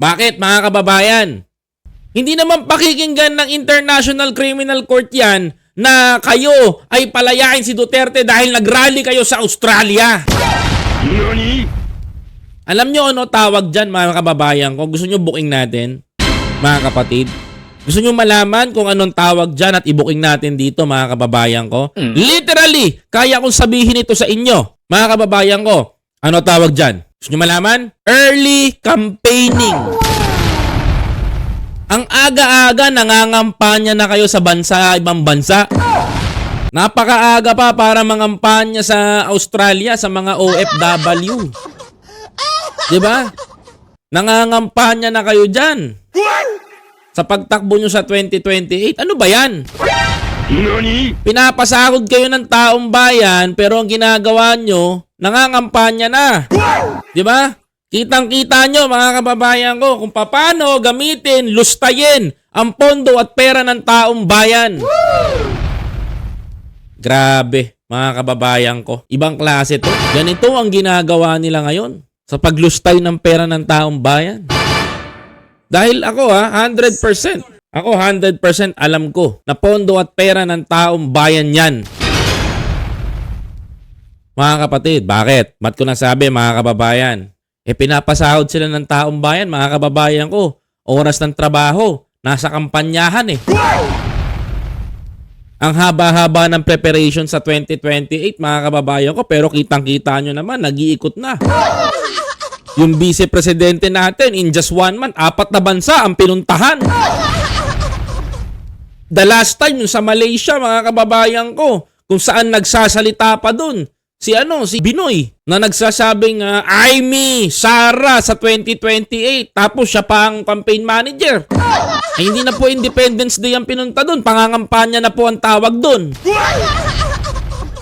Bakit mga kababayan? Hindi naman pakikinggan ng International Criminal Court yan na kayo ay palayain si Duterte dahil nagrally kayo sa Australia. Alam nyo ano tawag dyan mga kababayan ko? Gusto nyo booking natin? Mga kapatid? Gusto nyo malaman kung anong tawag dyan at i-booking natin dito mga kababayan ko? Literally, kaya kong sabihin ito sa inyo. Mga kababayan ko, ano tawag dyan? Gusto nyo malaman? Early campaigning. Ang aga-aga nangangampanya na kayo sa bansa, ibang bansa. Napakaaga pa para mangampanya sa Australia sa mga OFW. 'Di ba? Nangangampanya na kayo diyan. Sa pagtakbo nyo sa 2028. Ano ba 'yan? Pinapasahod kayo ng taong bayan pero ang ginagawa nyo, nangangampanya na. 'Di ba? Kitang-kita nyo mga kababayan ko kung paano gamitin, lustayin ang pondo at pera ng taong bayan. Grabe, mga kababayan ko. Ibang klase to. Ganito ang ginagawa nila ngayon sa paglustay ng pera ng taong bayan. Dahil ako ha, 100%. Ako 100% alam ko na pondo at pera ng taong bayan yan. Mga kapatid, bakit? Ba't ko nasabi mga kababayan? Eh pinapasahod sila ng taong bayan, mga kababayan ko. Oras ng trabaho, nasa kampanyahan eh. Ang haba-haba ng preparation sa 2028, mga kababayan ko, pero kitang-kita nyo naman, nag-iikot na. Yung vice-presidente natin, in just one month, apat na bansa ang pinuntahan. The last time, sa Malaysia, mga kababayan ko, kung saan nagsasalita pa dun, si ano, si Binoy, na nagsasabing, uh, I me, Sara, sa 2028. Tapos siya pa ang campaign manager. Eh, hindi na po Independence Day ang pinunta dun. Pangangampanya na po ang tawag dun.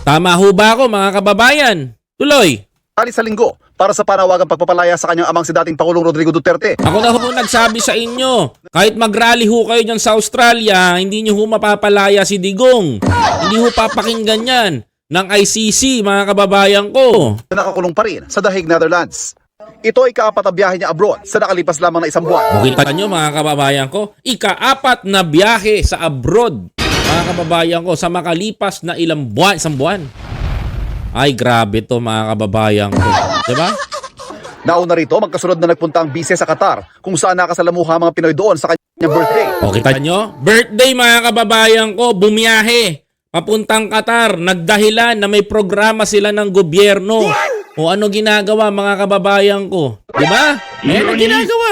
Tama ho ba ako, mga kababayan? Tuloy. Tali sa linggo para sa panawagang pagpapalaya sa kanyang amang si dating Pangulong Rodrigo Duterte. Ako na ho nagsabi sa inyo, kahit mag-rally ho kayo dyan sa Australia, hindi nyo ho mapapalaya si Digong. Hindi ho papakinggan yan ng ICC, mga kababayan ko. na nakakulong pa rin sa Dahig, Netherlands. Ito ay kaapat na biyahe niya abroad sa nakalipas lamang na isang buwan. O kita nyo mga kababayan ko, ikaapat na biyahe sa abroad. Mga kababayan ko, sa makalipas na ilang buwan, isang buwan. Ay, grabe to mga kababayan ko. Diba? Nauna rito, magkasunod na nagpunta ang bise sa Qatar kung saan nakasalamuha mga Pinoy doon sa kanyang birthday. O kita nyo, birthday mga kababayan ko, bumiyahe. Papuntang Qatar, nagdahilan na may programa sila ng gobyerno. O ano ginagawa mga kababayan ko? Di ba? Eh, ano ginagawa?